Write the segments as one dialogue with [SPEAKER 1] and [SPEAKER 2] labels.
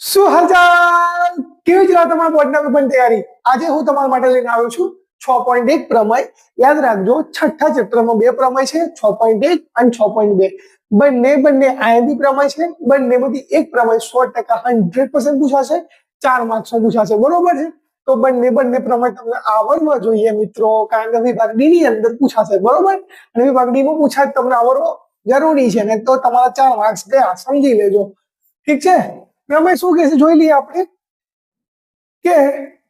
[SPEAKER 1] શું હાલચાલ? કેવી ચાલે તમારા તૈયારી? આજે હું તમારા માટે લઈને આવ્યો છું છ પોઈન્ટ એક પ્રમેય. યાદ રાખજો, છઠ્ઠા ચેપ્ટરમાં બે પ્રમેય છે, છ પોઈન્ટ એક અને છ પોઈન્ટ બે. બંને બંને આઈએમપી પ્રમેય છે, બંનેમાંથી એક પ્રમેય સો ટકા હંડ્રેડ પર્સન્ટ પૂછાશે, ચાર માર્ક્સનો પૂછાશે. બરોબર છે? તો બંને બંને પ્રમેય તમને આવડવા જોઈએ મિત્રો, કારણ કે વિભાગ ડી ની અંદર પૂછાશે. બરોબર? અને વિભાગ ડી માં પૂછાય તમને આવડવો જરૂરી છે. ને તો તમારા ચાર માર્ક્સ ગયા સમજી લેજો. ઠીક છે? પ્રમેય શું કહે છે? જોઈ લઈએ આપણે કે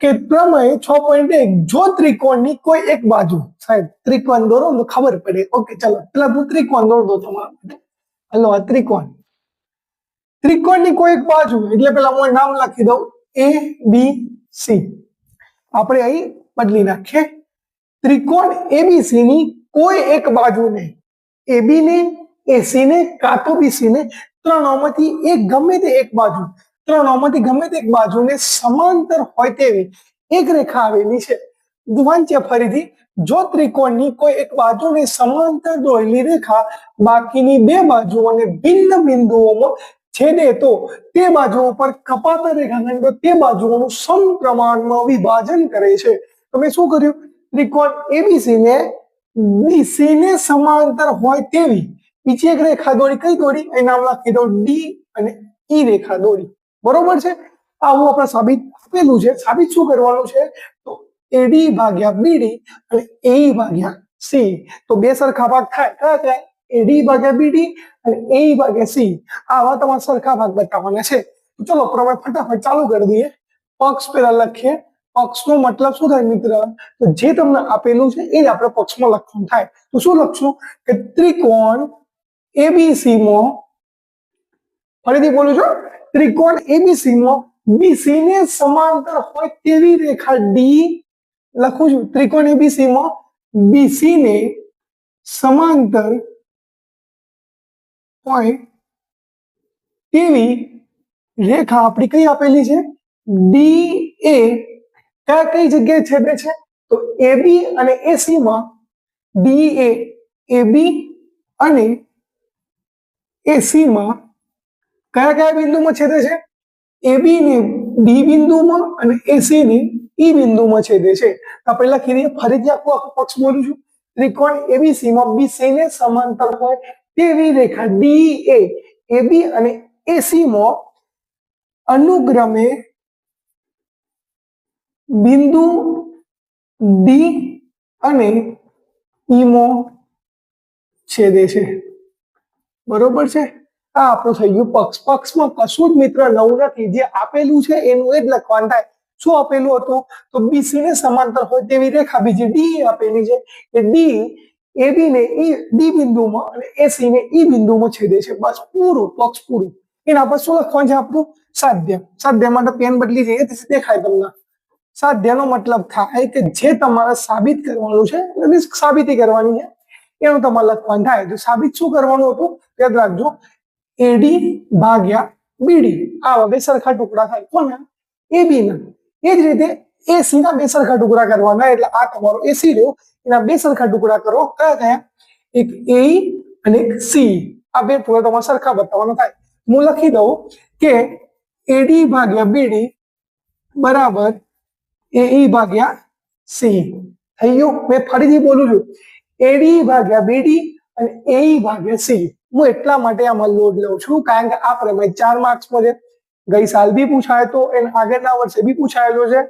[SPEAKER 1] કે પ્રમેય છ પોઈન્ટ એક, જો ત્રિકોણની કોઈ એક બાજુ, સાહેબ, ત્રિકોણ દોરો, તો ખબર પડે. ઓકે, ચલો, પેલા હું ત્રિકોણ દોર દો તમારા માટે. હલો, આ ત્રિકોણ. ત્રિકોણની કોઈ એક બાજુ, એટલે પેલા હું નામ લખી દઉં. એ બી સી આપણે અહીં બદલી નાખીએ. ત્રિકોણ એબીસી ની કોઈ એક બાજુને એબી ને એસી ને, કાં તો બીસી ને ત્રણોમાંથી એક ગમે તે એક બાજુ, ત્રણોમાંથી ગમે તે એક બાજુને સમાંતર હોય તેવી એક રેખા આવેલી છે. વાંચ્યા ફરીથી, જો ત્રિકોણની કોઈ એક બાજુને સમાંતર દોરેલી રેખા બાકીની બે બાજુઓને ભિન્ન બિંદુઓમાં છેદે તો તે બાજુઓ પર કપાતા રેખાખંડો તે બાજુઓનું સમપ્રમાણમાં વિભાજન કરે છે. તો મેં શું કર્યું? ત્રિકોણ એબીસી ને બીસી ને સમાંતર હોય તેવી બીજી એક રેખા દોરી, કઈ દોરી? એ નામ લખી દઉં ડી અને ઈ રેખા દોરી. બરોબર છે? આવું આપણે સાબિત આપેલું છે. સાબિત શું કરવાનું છે? તો એડી ભાગ્યા બીડી અને એ ભાગ્યા સી તો બે સરખા ભાગ થાય. કયા કયા? એડી ભાગ્યા બીડી અને એ ભાગ્યા સી આવા તમારા સરખા ભાગ બતાવવાના છે. ચલો પ્રમાણ ફટાફટ ચાલુ કરી દઈએ. પક્ષ પેલા લખીએ. પક્ષનો મતલબ શું થાય મિત્ર? જે તમને આપેલું છે, એ જ આપણે પક્ષમાં લખવાનું થાય. તો શું લખશું? કે ત્રિકોણ એબીસી માં ફરીથી બોલું છું, ત્રિકોણ એબીસી માં બીસી ને સમાંતર હોય તેવી રેખા ડી લખું છું. ત્રિકોણ એબીસી માં બીસી ને સમાંતર હોય તેવી રેખા આપણી કઈ આપેલી છે? ડી એ કયા કઈ જગ્યાએ છેદે છે? તો એબી અને એસી માં ડી એ એબી અને એસી માં કયા કયા બિંદુમાં છેદે છે? એબી ને ડી બિંદુમાં અને એસી ને ઈ બિંદુમાં છેદે છે. આપણે લખી દઈએ, ફરીથી આખું આખું પક્ષ બોલું છું. ત્રિકોણ એબીસી માં બીસી ને સમાંતર હોય તેવી રેખા ડી એ એબી અને એસી માં અનુક્રમે બિંદુ ડી અને ઈમો છેદે છે. બરોબર છે? આ આપણું થઈ ગયું પક્ષ. પક્ષમાં કશું જ મિત્ર નવું નથી. જે આપેલું છે એનું એ જ લખવાનું થાય. શું આપેલું હતું? તો બીસી ને સમાંતર હોય તેવી રેખા. બીજી ડી આપેલી છે એ ડી એબી ને ઈ ડી બિંદુમાં અને એસી ને ઈ બિંદુમાં છેદે છે. બસ પૂરું, પક્ષ પૂરું. એના પર શું લખવાનું છે આપણું? સાધ્ય. સાધ્ય માટે પેન બદલી જઈએ તેથી દેખાય તમને. સાધ્યનો મતલબ થાય કે જે તમારે સાબિત કરવાનું છે સાબિતી કરવાની છે. એનું તમારે લખવાનું થાય તો સાબિત શું કરવાનું હતું? યાદ રાખજો. એડી ભાગ્યા બીડી આ બે સરખા ટુકડા થાય. કોના એબી ના. એ જ રીતે એસી ના બે સરખા ટુકડા કરવાના. એટલે આ તમારો એસી રહ્યો. એના બે સરખા ટુકડા કરો. કયા કયા એક એ અને એક સી આ બે ટુકડા તમારે સરખા બતાવવાના થાય. હું લખી દઉં કે એડી ભાગ્યા બીડી બરાબર એ ઈ ભાગ્યા સી થઈ ગયું? મેં ફરીથી બોલું છું. એડી ભાગ્યા બીડી અને એ ભાગ્યા સી હું એટલા માટે આમાં લોડ લઉં છું, કારણ કે આ પ્રમેય ચાર માર્ક્સમાં છે ગઈ સાલ બી પૂછાયો તો, એને આગળના વર્ષે બી પૂછાયેલો છે.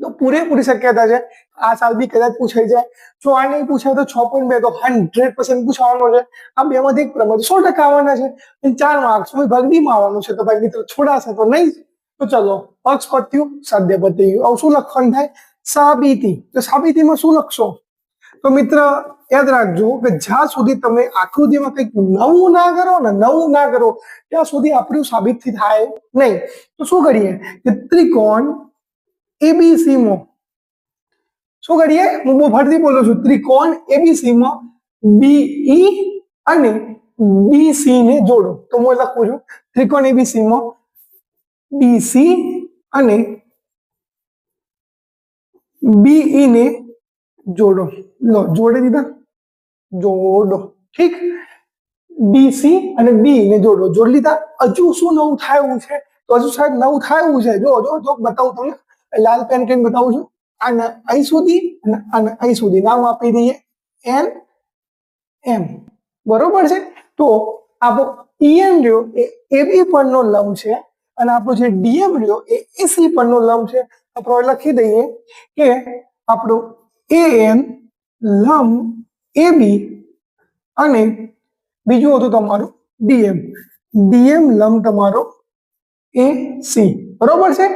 [SPEAKER 1] તો પૂરેપૂરી શક્યતા છે. આ સાલ બી કદાચ પૂછાઈ જાય. જો આ નહીં પૂછાય તો છ પોઈન્ટ બે, તો હંડ્રેડ પર્સન્ટ પૂછવાનો છે. આ બે માંથી એક પ્રમાણ સો ટકા આવવાના છે. અને ચાર માર્ક્સ ભગડીમાં આવવાનું છે. તો ભાઈ મિત્રો છોડાશે તો નહીં. તો ચલો, પક્ષ પત્યું સાધ્ય પત્યું આવું શું લખવાનું થાય? સાબિતી. તો સાબિતીમાં શું લખશો? તો મિત્ર, યાદ રાખજો કે જ્યાં સુધી તમે આકૃતિમાં કંઈક નવું ના કરો ને નવું ના કરો, ત્યાં સુધી આપણું સાબિત થાય નહીં. તો શું કરીએ? કે ત્રિકોણ એબીસી માં શું કરીએ? હું બહુ ફરીથી બોલું છું. ત્રિકોણ એબીસી માં બીઈ અને બીસી ને જોડો. તો હું લખું છું. ત્રિકોણ એબીસી માં બીસી અને બીઈ ને જોડો. લો, જોડે દીધા? જોડો. ઠીક? બીસી અને બી ને જોડો. જોડી લીધા? હજુ શું નવું થાય છે? તો હજુ સાહેબ નવું થાય છે. જો જો જો, બતાવું તમને. લાલ પેન કરીને બતાવું છું? અને અહીં સુધી અને અહીં સુધી. નામ આપી દઈએ. એન એમ બરોબર છે? તો આપણો ઈએન રહ્યો એ એબી પરનો લંબ છે અને આપણો જે ડીએમ રહ્યો એ એસી પરનો લંબ છે. આપણે લખી દઈએ કે આપણો એએન લંબ એબી અને બીજું હતું તમારું ડીએમ. ડીએમ લંબ તમારો એ સી. બરોબર છે?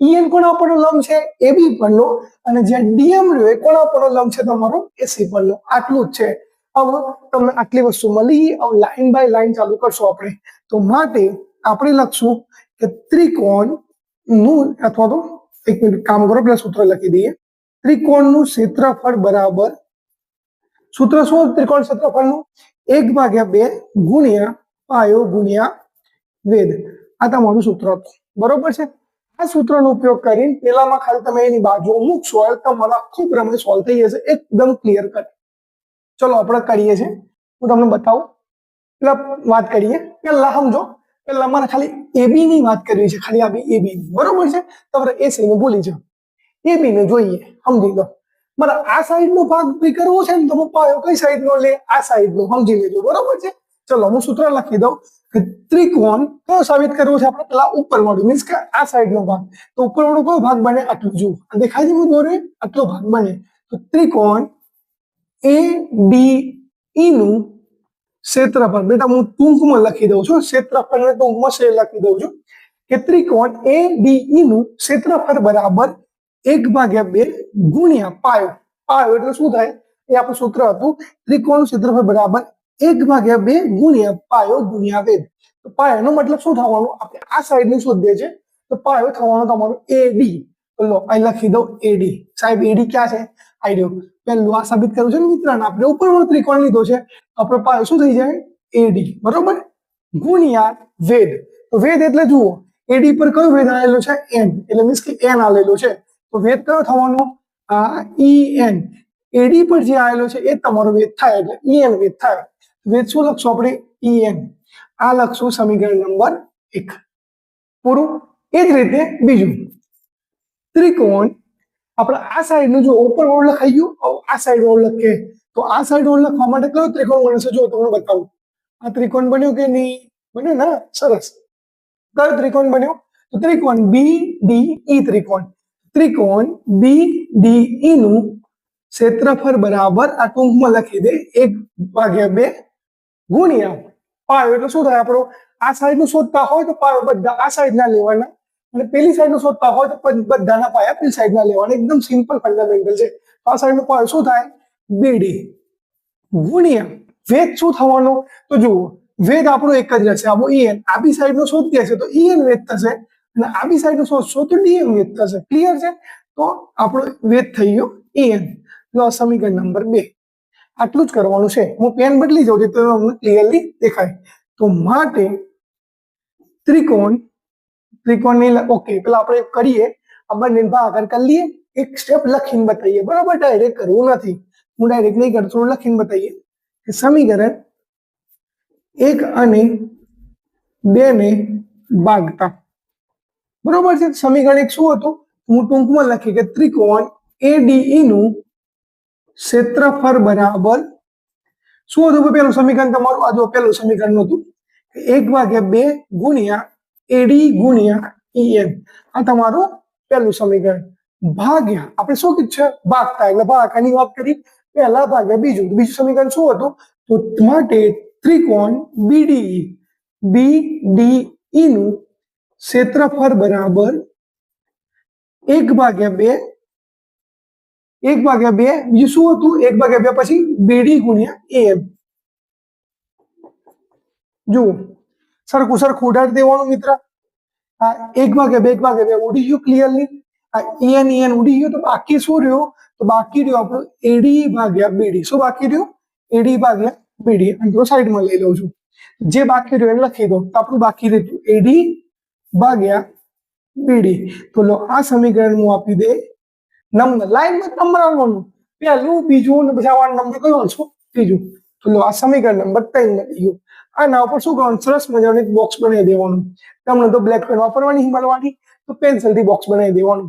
[SPEAKER 1] ઈએન કોના પરનો લંબ છે? એબી પરનો. અને જે ડીએમ રહ્યો એ કોના પરનો લંબ છે તમારો? એસી પરનો. આટલું જ છે. હવે તમને આટલી વસ્તુ મળી. હવે લાઈન બાય લાઈન ચાલુ કરશું આપણે. તો માટે આપણે લખશું કે ત્રિકોણનું અથવા તો એક મિનિટ કામ કરો, પેલા સૂત્ર લખી દઈએ. ત્રિકોણનું ક્ષેત્રફળ બરાબર સૂત્ર શું ત્રિકોણ ક્ષેત્રફળનું? એક ભાગ્યા બે ગુણ્યા પાયો ગુણ્યા વેદ આ તમારું સૂત્ર બરોબર છે? આ સૂત્રનો ઉપયોગ કરીને પેલામાં ખાલી તમે એની બાજુ મૂકશો તમારો આખું પ્રમેય સોલ્વ થઈ જશે. એકદમ ક્લિયર કટ ચલો, આપણે કરીએ છીએ. હું તમને બતાવું. પેલા વાત કરીએ. પેલા સમજો. પેલા મારે ખાલી એબી ની વાત કરવી છે. ખાલી આ એબી ની. બરોબર છે? તમારે એ સી ભૂલી જાઓ. એબી ને જોઈએ. સમજી લો. મારે આ સાઈડ નો ભાગ બી કરવો છે ને તો હું પાયો કઈ સાઈડ નો લે? આ સાઈડ નો. સમજી લેજો. બરોબર છે? ચલો, હું સૂત્ર લખી દઉં કે ત્રિકોણ કયો સાબિત કરવો છે? આપણે પેલા ઉપર વાળું. મીન્સ કે આ સાઈડ નો ભાગ. તો ઉપર વાળો કયો ભાગ બને? આટલું. જુઓ. આ દેખાય છે હું દોરે આટલો ભાગ બને. તો ત્રિકોણ એ ડી ઈ નું ક્ષેત્રફળ. બેટા, હું ટૂંકમાં લખી દઉં છું. ક્ષેત્રફળને ટૂંકમાં શે લખી દઉં છું કે ત્રિકોણ એ ડી ઈ નું ક્ષેત્રફળ બરાબર એક ભાગ્યા બે ગુણ્યા પાયો. પાયો એટલે શું થાય? એ આપણું સૂત્ર હતું ત્રિકોણ ક્ષેત્રફળ બરાબર એક ભાગ્યા બે ગુણ્યા પાયો ગુણ્યા વેદ તો પાયાનો મતલબ શું થવાનું? આપણે આ સાઈડનું શોધીએ છે તો પાયો થવાનો તમારો એડી લો, અહીં લખી દઉં એડી સાહેબ એડી ક્યાં છે? આઈ રહ્યો. આ સાબિત કર્યું છે ને મિત્રાને આપણે. ઉપરનો ત્રિકોણ લીધો છે. આપણો પાયો શું થઈ જાય? એડી બરોબર? ગુણ્યા વેદ તો વેદ એટલે જુઓ એડી પર કયો વેદ આવેલો છે? એન એટલે મીન્સ કે એન આવેલો છે. તો વેદ કયો થવાનો? આ એન એડી પર જે આવેલો છે, એ તમારો વેદ થાય એટલે ઈ એન વેદ થાય. વેદ શું લખશું આપણે? ઈ એન આ લખશું સમીકરણ નંબર એક. પૂરું? એ જ રીતે બીજું. ત્રિકોણ. આપણે આ સાઈડનું જો ઓપન રોડ લખાઈ ગયું આ સાઈડ રોડ લખીએ. તો આ સાઈડ રોડ લખવા માટે કયો ત્રિકોણ બનશે જો તમને બતાવું. આ ત્રિકોણ બન્યો કે નહીં? બન્યો ના? સરસ. કયો ત્રિકોણ બન્યો? તો ત્રિકોણ બી ડી ઈ ત્રિકોણ. ત્રિકોણ BDE નું ક્ષેત્રફળ બરાબર આ ટૂંકમાં લખી દે એક ભાગ્યા બે ગુણ્યા પાયો એટલે શું થાય આપણો? આ સાઈડનું શોધતા હોય તો પાયો બધા આ સાઈડ ના લેવાના. અને પેલી સાઈડનું શોધતા હોય તો બધાના પાયા પેલી સાઈડ ના લેવાના. એકદમ સિમ્પલ ફંડામેન્ટલ છે. આ સાઈડનું પાયો શું થાય? BD ગુણ્યા. વેદ શું થવાનો? તો જુઓ વેદ આપણો એક જ રહેશે. આપણો ઈએન આ બી સાઈડ નો શોધીએ છે તો ઈએન વેદ થશે. અને આ બી સાઈડ નો શોધશો તો ડીએમ વેદ થશે. ક્લિયર છે? તો આપણો વેદ થઈ ગયો ઈએન લો સમીકરણ નંબર બે. આટલું જ કરવાનું છે. હું પેન બદલી જાઉં છું, તો અમને ક્લિયરલી દેખાય. તો માટે ત્રિકોણ ત્રિકોણની ઓકે પેલા આપણે કરીએ. આ બંને ભાગાકાર કરી લઈએ. એક સ્ટેપ લખીને બતાવીએ. બરાબર? ડાયરેક્ટ કરવું નથી. હું ડાયરેક્ટ નહીં કરતો થોડું લખીને બતાવીએ. કે સમીકરણ એક અને બે ને ભાગતા. બરોબર છે? સમીકરણ એક શું હતું? હું ટૂંકમાં લખી કે ત્રિકોણ એડીઈ નું ક્ષેત્રફળ બરાબર શું હતું? પેલું સમીકરણ તમારું? આ જો પેલું સમીકરણ હતું એક ભાગ્યા બે ગુણ્યા એડી ગુણ્યા ઈએન આ તમારું પહેલું સમીકરણ. ભાગ્યા. આપણે શું કીધું છે? ભાગતા. એટલે ભાગાકારની વાત કરી. પહેલા ભાગ્યા બીજું. બીજું સમીકરણ શું હતું? તો માટે ત્રિકોણ બીડી બી ડી ઈ નું ક્ષેત્રફળ બરાબર એક ભાગ્યા બે એક ભાગ્યા બે બીજું શું હતું એક ભાગ્યા બે પછી બેડી ગુણ્યા એમ જુઓ સરખું સરખું ઉડાડી દેવાનું મિત્ર આ એક ભાગ્યા બે એક ભાગ્યા બે ઉડી ગયું ક્લિયરલી આ એન એન ઉડી ગયું તો બાકી શું રહ્યો તો બાકી રહ્યો આપણું એડી ભાગ્યા બીડી શું બાકી રહ્યું એડી ભાગ્યા બીડી અને તો સાઈડમાં લઈ લઉં છું જે બાકી રહ્યું એને લખી દો તો આપણું બાકી રહેતું એડી ભાગ્યા બીડી. તો લો, આ સમીકરણ હું આપી દે. નંબર લાઈનમાં નંબર આવવાનું. પહેલું, બીજું ને પછી આવવાનો નંબર કયો છો. ત્રીજું. તો લો, આ સમીકરણ નંબર ત્રણ મળી ગયું આના ઉપર શું કરવાનું? સરસ મજાનું એક બોક્સ બનાવી દેવાનું. તમને તો બ્લેક પેન વાપરવાની મળવાની તો પેન્સિલથી બોક્સ બનાવી દેવાનું.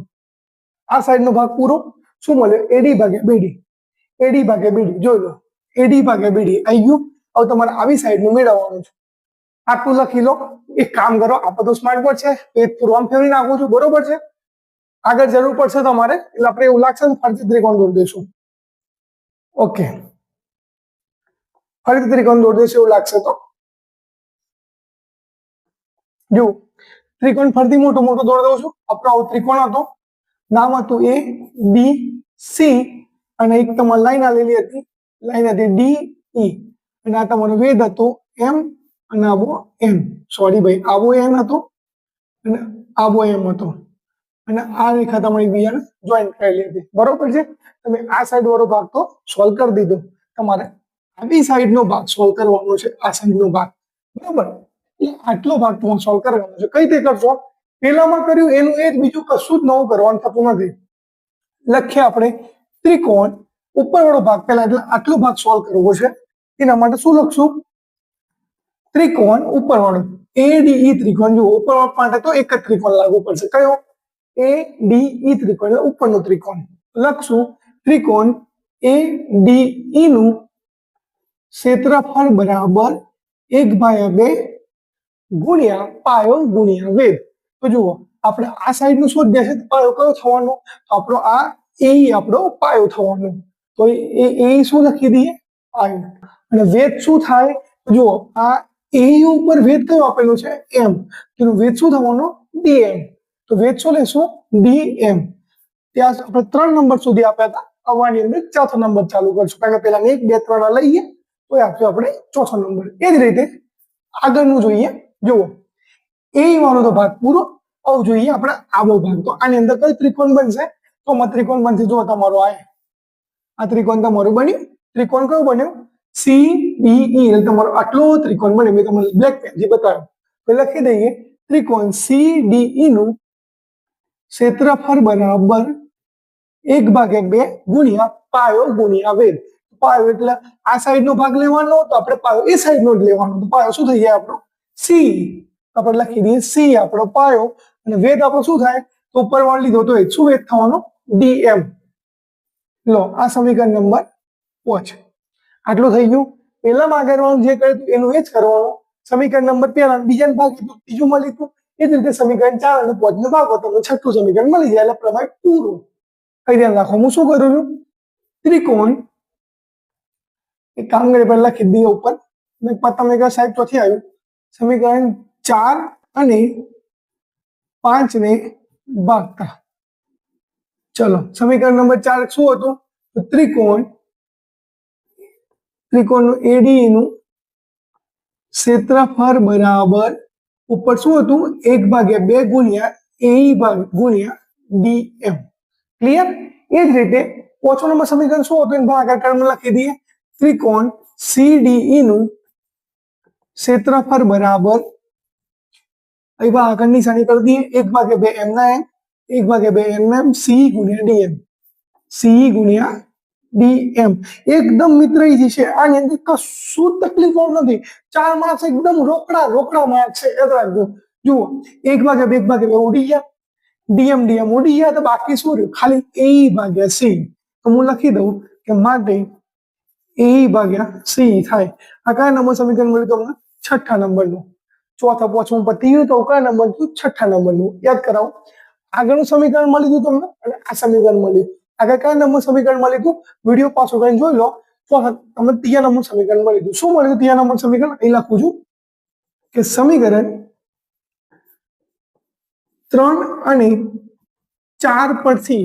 [SPEAKER 1] આ સાઈડનો ભાગ પૂરો. શું મળ્યો એડી ભાગે બીડી એડી ભાગે બીડી જોઈ લો. એડી ભાગે બીડી આવી ગયું. હવે તમારે આવી સાઈડનું મેળવવાનું છે. આટલું લખી લો. એક કામ કરો, આ બધું સ્માર્ટ બોર્ડ છે, એ પૂરું આમ ફેરવી નાખું છું, બરોબર છે? આગળ જરૂર પડશે તમારે, એટલે આપણે એવું લાગશે ફરીથી ત્રિકોણ દોરી દઈશું. ઓકે ફરીથી ત્રિકોણ દોરી દઈશું એવું લાગશે તો? જો ત્રિકોણ ફરીથી મોટો મોટો દોરી દઉં છું. આપણો આવું ત્રિકોણ હતો. નામ હતું એ બી સી અને એક તમારે લાઈન આલેલી હતી લાઈન હતી ડી ઈ અને આ તમારો વેદ હતો એમ અને આવો એમ. સોરી ભાઈ આવો એમ હતો અને આવો એમ હતો. અને આ રેખા તમારી બીજાને જોઈન કરેલી હતી. બરોબર છે? તમે આ સાઈડ વાળો ભાગ તો સોલ્વ કરી દીધો. તમારે આવી સાઈડ નો ભાગ સોલ્વ કરવાનો છે, આ સાઈડ નો ભાગ. બરોબર? આટલો ભાગ તમારે સોલ્વ કરવાનો છે. કઈ રીતે કરશો? પેલામાં કર્યું, એનું એ બીજું કશું જ નવું કરવાનું થતું નથી. લખીએ આપણે ત્રિકોણ ઉપરવાળો ભાગ પહેલા, એટલે આટલો ભાગ સોલ્વ કરવો છે. એના માટે શું લખશું? ત્રિકોણ ઉપરવાળો. ઈ ત્રિકોણ જુઓ, ઉપરવાળો માટે તો એક જ ત્રિકોણ લાગુ પડશે. કયો? એ ડી ઈ ત્રિકોણ, એટલે ઉપરનો ત્રિકોણ. લખશું, ત્રિકોણ એ ડી ઈ નું ક્ષેત્રફળ બરાબર એક ભાયા બે ગુણ્યા પાયો ગુણ્યા વેદ તો જુઓ, આપણે આ સાઈડનું શોધ્યા છે? પાયો કયો થવાનો? તો આપણો આ એ આપણો પાયો થવાનો. તો એ એ શું લખી દઈએ? પાયો. અને વેદ શું થાય? જુઓ, આ એ ઉપર વેદ કયો આપેલો છે? એમ. તેનું વેદ શું થવાનો? ડીએમ તો વેદ શું લેશું? ડીએમ ત્યાં આપણે ત્રણ નંબર સુધી આપ્યા હતા. અવાની અંદર ચોથો નંબર ચાલુ કરશું. કારણ કે પેલા એક, બે, ત્રણ લઈએ, તો આપ્યો આપણે ચોથો નંબર. એ જ રીતે આગળનું જોઈએ. જુઓ. એ વાળો તો ભાગ પૂરો. આવું જોઈએ આપણે આવો ભાગ. તો આની અંદર કઈ ત્રિકોણ બનશે? તો ત્રિકોણ બનશે. જો તમારો આ. આ ત્રિકોણ તમારું બન્યું. ત્રિકોણ કયું બન્યું? સી ડી ઈ એટલે તમારો આટલો ત્રિકોણ બન્યો મેં તમને બ્લેક પેનથી બતાવ્યો તો લખી દઈએ ત્રિકોણ સી ડી ઈ નું ક્ષેત્રફળ બરાબર એક ભાગે બે ગુણ્યા પાયો ગુણ્યા વેદ પાયો એટલે આ સાઈડ નો ભાગ લેવાનો તો આપણે પાયો એ સાઈડ નો જ લેવાનો તો પાયો શું થઈ જાય આપણો સી આપણે લખી દઈએ સી આપણો પાયો અને વેદ આપણો શું થાય તો ઉપર વાળ લીધો તો એ શું વેદ થવાનો ડીએમ લો આ સમીકરણ નંબર પાંચ આટલું થઈ ગયું. પહેલામાં કરવાનું જે કર્યું એનું એ જ કરવાનું. સમીકરણ નંબર પહેલા, બીજાને ભાગ લીધું ત્રીજું મળી હતું. એ જ રીતે સમીકરણ ચાર અને પાંચ નો ભાગ હતો. છઠ્ઠું સમીકરણ મળી જાય, એટલે પ્રમાણ પૂરું કઈ ધ્યાન રાખો, હું શું કરું છું? ત્રિકોણ. એક કામ કરી પહેલા લખી દઈએ ઉપર. તમે કહો, સાહેબ, ચોથી આવ્યું. સમીકરણ ચાર અને પાંચ ને ભાગતા. ચલો, સમીકરણ નંબર ચાર શું હતું? ત્રિકોણ. ત્રિકોણનું એડી નું ક્ષેત્રફળ બરાબર ઉપર શું હતું? એક ભાગ્યા બે ગુણ્યા એ ભાગ ગુણ્યા ડી એમ ક્લિયર એ જ રીતે પાંચમો નંબર સમીકરણ શું હતું? એને ભાગાકાર કર્મ લખી દઈએ. ત્રિકોણ સીડીઈ નું ક્ષેત્રફળ બરાબર અહીં ભાગાકારની નિશાની કરી દઈએ. એક ભાગે બે એમ ના એમ એક ભાગે બે એમ ના એમ સી ગુણ્યા ડીએમ સી ગુણ્યા ડીએમ એકદમ મિત્ર ઈજી છે, આની અંદર કશું તકલીફ નથી. ચાર માર્ક્સ એકદમ રોકડા રોકડા માર્ક્સ છે યાદ રાખજો. જુઓ, એક ભાગે બે ભાગે બે ઉડી ગયા. ડીએમ ડીએમ ઉડી ગયા, તો બાકી શું રહ્યું? ખાલી એ ભાગ્યા સી તો હું લખી દઉં કે માટે એ ભાગ્યા સી થાય. આ કયા નંબર સમીકરણ મળ્યું તમને છઠ્ઠા નંબરનું. ચોથા પોચમું પતી ગયું તો કયા નંબર છઠ્ઠા નંબરનું. યાદ કરાવો. આગળનું સમીકરણ મળી ગયું તમને? અને આ સમીકરણ મળ્યું આગળ કયા નંબર સમીકરણ મળી ગયું વીડિયો પાછો કરીને જોઈ લો ચોથા તમને ત્રીજા નંબર સમીકરણ મળી ગયું શું મળ્યું ત્રીજા નંબર સમીકરણ અહીં લખું છું કે સમીકરણ ત્રણ અને ચાર પરથી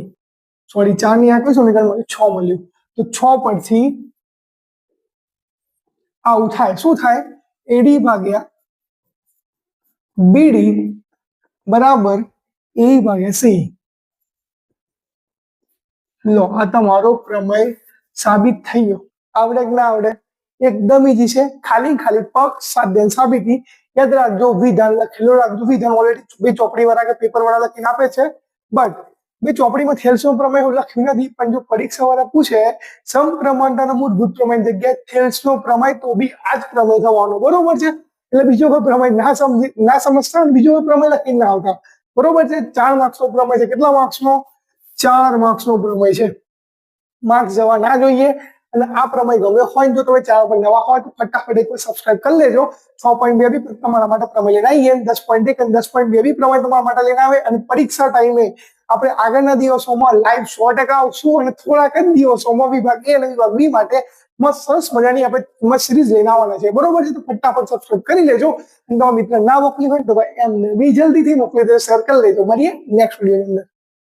[SPEAKER 1] સોરી ચારની આ કયું સમીકરણ મળ્યું છ મળ્યું તો છ પરથી આવું થાય શું થાય એડી ભાગ્યા બીડી બરાબર એ ભાગ્યા સી લો, આ તમારો પ્રમેય સાબિત થઈ ગયો. આવડે કે ના આવડે? એકદમ ઈજી છે. ખાલી ખાલી પગ સાધ્ય સાબિતી યાદ રાખજો, વિધાન લખેલું રાખજો. વિધાન ઓલરેડી બે ચોપડી વાળા કે પેપર વાળા લખીને આપે છે. બટ બે ચોપડીમાં થેલ્સનો પ્રમેય હું લખ્યું નથી, પણ જો પરીક્ષા વાળા પૂછે, સમપ્રમાણતાનો મૂળભૂત પ્રમેય જગ્યાએ થેલ્સનો પ્રમેય, તો બી આ જ પ્રમેય થવાનો. બરોબર છે? એટલે બીજો કોઈ પ્રમેય ના સમજી, ના સમજતા બીજો કોઈ પ્રમેય લખીને ના આવતા. બરોબર છે? ચાર માર્ક્સનો પ્રમેય છે. કેટલા માર્ક્સનો ચાર માર્ક્સનો પ્રમેય છે. માર્ક્સ જવા ના જોઈએ અને આ પ્રમેય ગમે હોય જો તમે ચેનલ પર નવા હોય તો ફટાફટ એક સબસ્ક્રાઇબ કરી લેજો. છ પોઈન્ટ બે બી તમારા માટે પ્રમેય લઈને આવીએ. દસ પોઈન્ટ એક અને દસ પોઈન્ટ બે બી પ્રમેય તમારા માટે લઈને આવે અને પરીક્ષા ટાઈમે આપણે આગળના દિવસોમાં લાઈવ સો ટકા આવશું અને થોડાક જ દિવસોમાં વિભાગ એ અને વિભાગ બી માટે મસ્ત સરસ મજાની આપણે સિરીઝ લઈને આવવાના છે. બરોબર છે? તો ફટાફટ સબસ્ક્રાઇબ કરી લેજો. અને તમારા મિત્ર ના મોકલી હોય તો એમને બી જલ્દીથી મોકલી દેજો શેર કરી લેજો. મળીએ નેક્સ્ટ વિડીયોની અંદર.